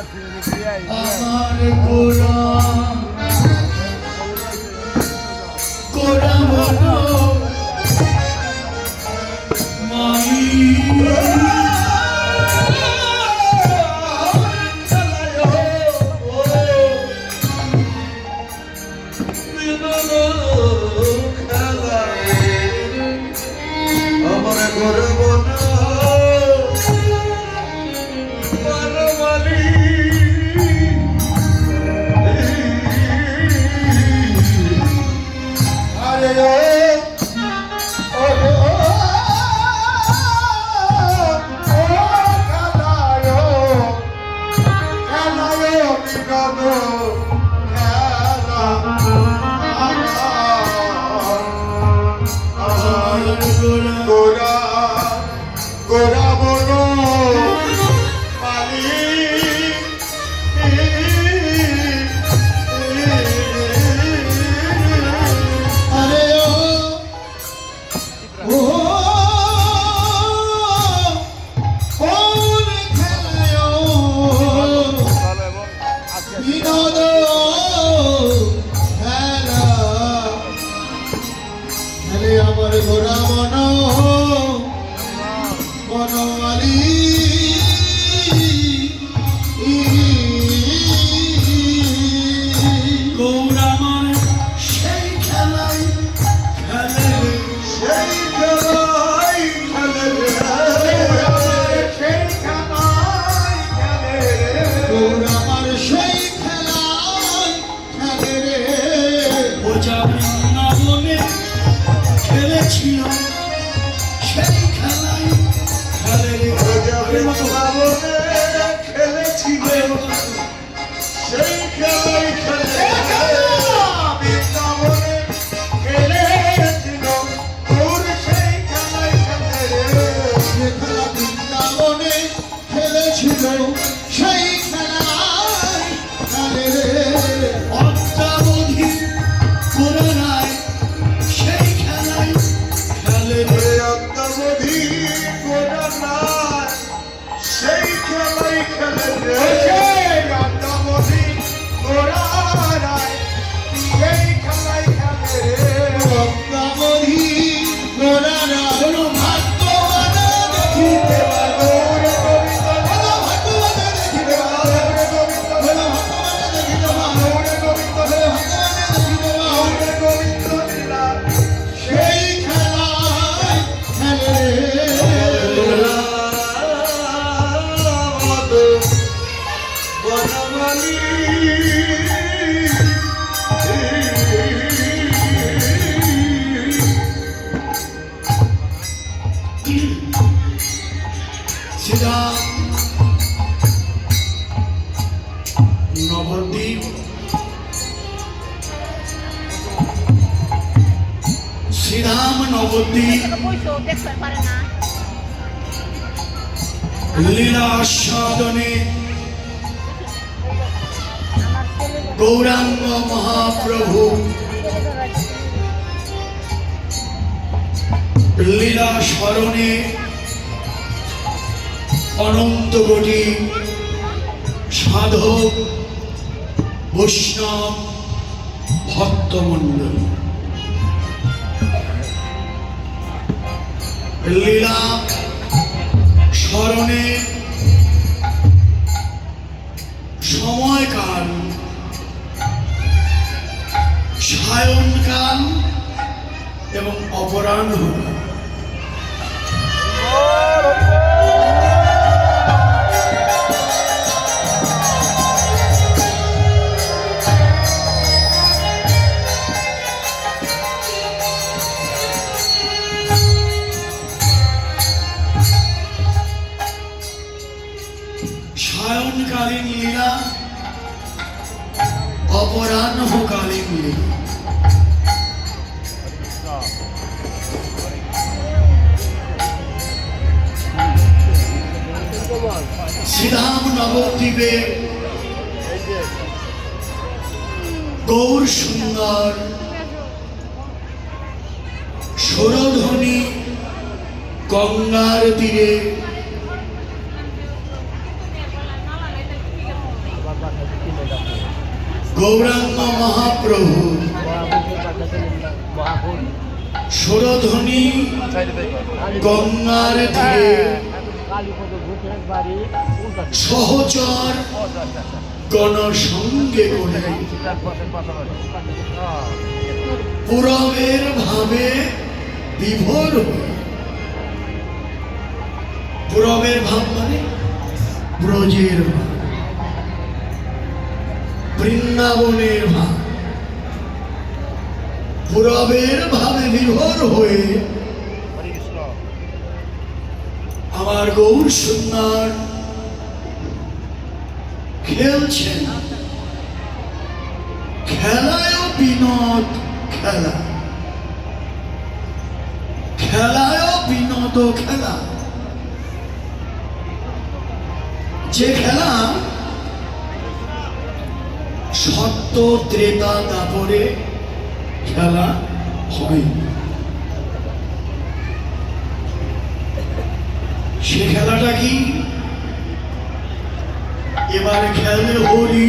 আমার বৃন্দাবনে খেলেছিল সেই খেলায় খেলে Amen. নবদ্বীপ। শ্রীরাম নবদ্বীপ। লীলা আস্বাদনে গৌরাঙ্গ মহাপ্রভু। লীলা স্মরণে অনন্ত কোটি সাধক বৈষ্ণব ভক্তমণ্ডল। লীলা স্মরণে সময়কাল সায়নকাল এবং অপরাহ্ন। সায়নকালীন লীলা অপরাহ্নকালীন লীলা। শ্রীরাম নবদ্বীপে গৌর সুন্দর সুরধ্বনি গঙ্গার তীরে গৌরাঙ্গ মহাপ্রভু, সুরধ্বনি গঙ্গার সহচর গণ সঙ্গে করে পুরবের ভাবে বিভোর পুরবের ভাব মানে ব্রজের ভাব। বৃন্দাবনের ভাব। পুরবের ভাবে বিভোর হয়ে আমার গৌর সুন্দর খেলছেন। খেলায় বিনোদ খেলা। খেলায় বিনোদ খেলা। যে খেলা সত্য ত্রেতা তারপরে খেলা হয়। সে খেলাটা কি? এবার খেলে হরি